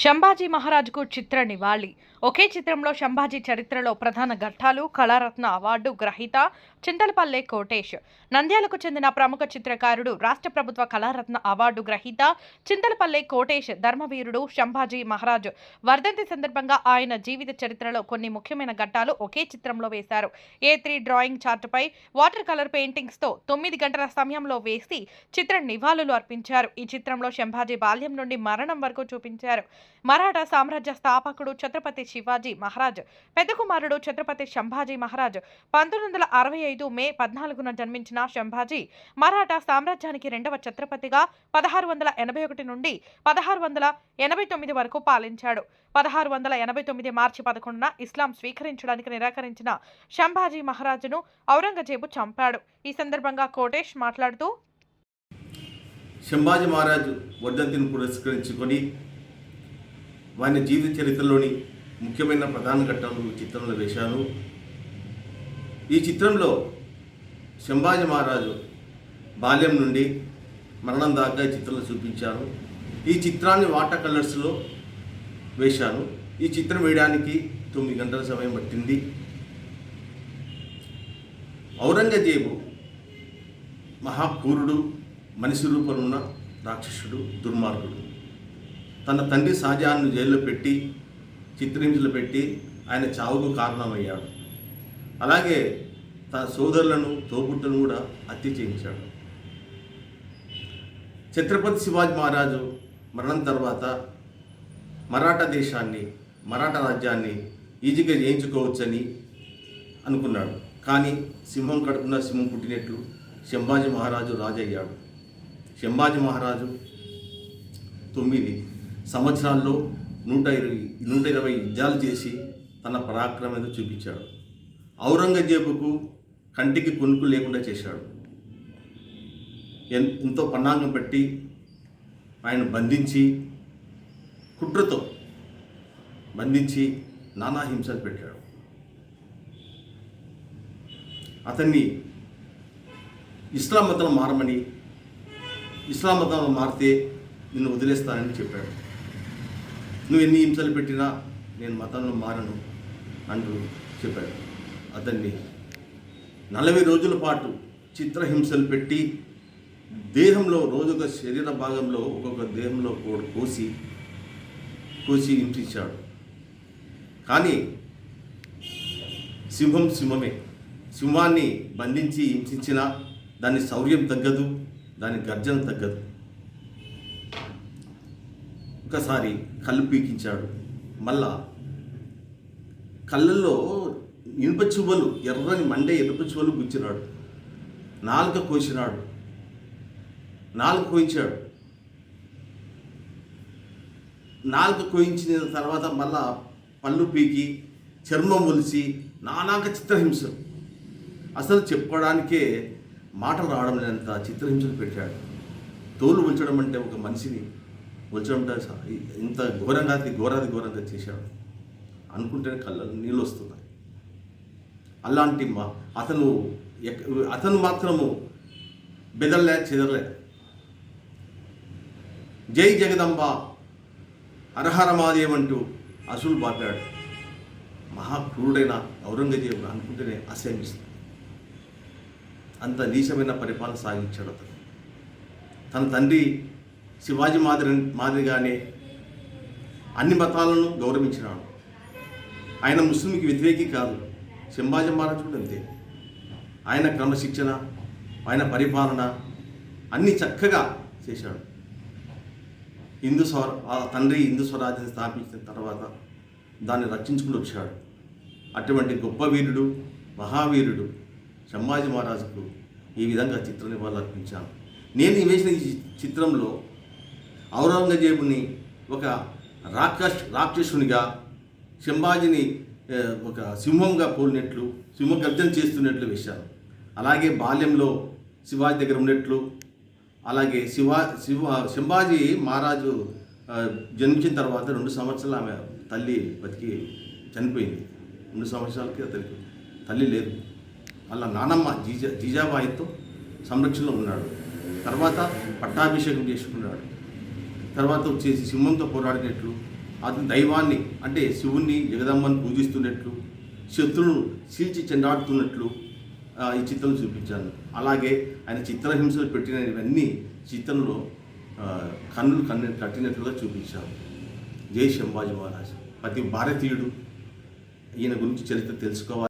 శంభాజీ మహారాజ్కు చిత్ర నివాళి. ఒకే చిత్రంలో శంభాజీ చరిత్రలో ప్రధాన ఘట్టాలు కళారత్న అవార్డు గ్రహీత చింతలపల్లె కోటేష్. నంద్యాలకు చెందిన ప్రముఖ చిత్రకారుడు రాష్ట్ర ప్రభుత్వ కళారత్న అవార్డు గ్రహీత చింతలపల్లె కోటేష్ ధర్మవీరుడు శంభాజీ మహారాజ్. వర్ధంతి సందర్భంగా ఆయన జీవిత చరిత్రలో కొన్ని ముఖ్యమైన ఘట్టాలు ఒకే చిత్రంలో వేశారు. ఏ త్రీ డ్రాయింగ్ చార్టుపై వాటర్ కలర్ పెయింటింగ్స్తో తొమ్మిది గంటల సమయంలో వేసి చిత్ర నివాళులు అర్పించారు. ఈ చిత్రంలో శంభాజీ బాల్యం నుండి మరణం వరకు చూపించారు. మరాఠా సామ్రాజ్య స్థాపకుడు ఛత్రపతి శివాజీ మహారాజ్ పెద్ద కుమారుడు ఛత్రపతి శంభాజీ మహారాజ్ పంతొమ్మిది వందల అరవై ఐదు మే పద్నాలుగున జన్మించిన శంభాజీ మరాఠా సామ్రాజ్యానికి రెండవ ఛత్రపతిగా పదహారు వందల ఎనభై ఒకటి నుండి పదహారు వందల ఎనభై తొమ్మిది వరకు పాలించాడు. పదహారు వందల ఎనభై తొమ్మిది మార్చి పదకొండున ఇస్లాం స్వీకరించడానికి నిరాకరించిన శంభాజీ మహారాజును ఔరంగజేబు చంపాడు. ఈ సందర్భంగా కోటేష్ మాట్లాడుతూ శంభాజీ మహారాజు వర్ధంతిని పురస్కరించుకొని వాని జీవిత చరిత్రలోని ముఖ్యమైన ప్రధాన ఘట్టాలు ఈ చిత్రంలో వేశాను ఈ చిత్రంలో శంభాజీ మహారాజు బాల్యం నుండి మరణం దాకా ఈ చిత్రంలో చూపించాను ఈ చిత్రాన్ని వాటర్ కలర్స్లో వేశాను ఈ చిత్రం వేయడానికి తొమ్మిది గంటల సమయం పట్టింది. ఔరంగజేబు మహాపూరుడు మనిషి ఉన్న రాక్షసుడు దుర్మార్గుడు. తన తండ్రి షాజహాన్ను జైల్లో పెట్టి చిత్రహింసలు పెట్టి ఆయన చావుకు కారణమయ్యాడు. అలాగే తన సోదరులను తోబుట్టును కూడా హత్య చేయించాడు. ఛత్రపతి శివాజీ మహారాజు మరణం తర్వాత మరాఠా దేశాన్ని మరాఠా రాజ్యాన్ని ఈజీగా జయించుకోవచ్చని అనుకున్నాడు. కానీ సింహం కడుపున సింహం పుట్టినట్లు శంభాజీ మహారాజు రాజయ్యాడు. శంభాజీ మహారాజు తొమ్మిది. సంవత్సరాల్లో నూట ఇరవై నూట ఇరవై యుద్ధాలు చేసి తన పరాక్రమం చూపించాడు. ఔరంగజేబుకు కంటికి కొనుక్కు లేకుండా చేశాడు. ఎంతో పన్నాంగం పెట్టి ఆయన బంధించి కుట్రతో బంధించి నానా హింసలు పెట్టాడు. అతన్ని ఇస్లాం మతం మారమని ఇస్లాం మతంలో మారితే నిన్ను వదిలేస్తానని చెప్పాడు. నువ్వు ఎన్ని హింసలు పెట్టినా నేను మతంలో మారను అంటూ చెప్పాడు. అతన్ని నలభై రోజుల పాటు చిత్రహింసలు పెట్టి దేహంలో రోజొక శరీర భాగంలో ఒక్కొక్క దేహంలో కోడు కోసి కోసి హింసించాడు. కానీ సింహం సింహమే. సింహాన్ని బంధించి హింసించినా దాని శౌర్యం తగ్గదు దాని గర్జన తగ్గదు. ఒక్కసారి కళ్ళు పీకించాడు. మళ్ళా కళ్ళల్లో ఇనుప చువ్వలు ఎర్రని మండే ఇనుప చువ్వలు గుచ్చినాడు. నాలుక కోసినాడు. నాలుక కోయించాడు. నాలుక కోయించిన తర్వాత మళ్ళా పళ్ళు పీకి చర్మం ఒలిసి నానాక చిత్రహింసలు. అసలు చెప్పుకోవడానికే మాటలు రావడం లేనంత చిత్రహింసలు పెట్టాడు. తోలు ఉంచడం అంటే ఒక మనిషిని వచ్చిన అంటే ఇంత ఘోరంగా అది ఘోరాది ఘోరంగా చేశాడు. అనుకుంటేనే కళ్ళలో నీళ్ళు వస్తున్నాయి. అలాంటి మా అతను అతను మాత్రము బెదర్లే చెదరలే. జై జగదంబ హరహర మహాదేవ్ అంటూ అసులు బాపాడు మహాక్రూరుడైన ఔరంగజేబు అనుకుంటేనే అసహ్యమిస్తుంది. అంత నీచమైన పరిపాలన సాగించాడు అతను. తన తండ్రి శివాజీ మాదిరి మాదిరిగానే అన్ని మతాలను గౌరవించినాడు. ఆయన ముస్లింకి వ్యతిరేకి కాదు శంభాజీ మహారాజు కూడా అంతే. ఆయన క్రమశిక్షణ ఆయన పరిపాలన అన్ని చక్కగా చేశాడు. హిందూ స్వ ఆ తండ్రి హిందూ స్వరాజ్యం స్థాపించిన తర్వాత దాన్ని రక్షించుకుని వచ్చాడు. అటువంటి గొప్ప వీరుడు మహావీరుడు సంభాజీ మహారాజుకు ఈ విధంగా చిత్ర నివాళులు అర్పించాను నేను వేసిన ఈ చిత్రంలో ఔరంగజేబుని ఒక రాక్షస్ రాక్షసునిగా శంభాజీని ఒక సింహంగా పోలినట్లు సింహ గర్జన చేస్తున్నట్లు వేశారు. అలాగే బాల్యంలో శివాజీ దగ్గర ఉన్నట్లు అలాగే శివా శివ శంభాజీ మహారాజు జన్మించిన తర్వాత రెండు సంవత్సరాలు ఆమె తల్లి బతికి చనిపోయింది. రెండు సంవత్సరాలకి అతనికి తల్లి లేదు. అలా నానమ్మ జీజా జీజాబాయితో సంరక్షణలో ఉన్నాడు. తర్వాత పట్టాభిషేకం చేసుకున్నాడు. తర్వాత వచ్చేసి సింహంతో పోరాడినట్లు అతని దైవాన్ని అంటే శివుణ్ణి జగదమ్మని పూజిస్తున్నట్లు శత్రువును చీల్చి చెండాడుతున్నట్లు ఈ చిత్రం చూపించాను. అలాగే ఆయన చిత్రహింసలు పెట్టినవన్నీ చిత్రంలో కన్నులు కన్ను కట్టినట్లుగా చూపించాను జై శంభాజీ మహారాజ్. ప్రతి భారతీయుడు ఈయన గురించి చరిత్ర తెలుసుకోవాలి.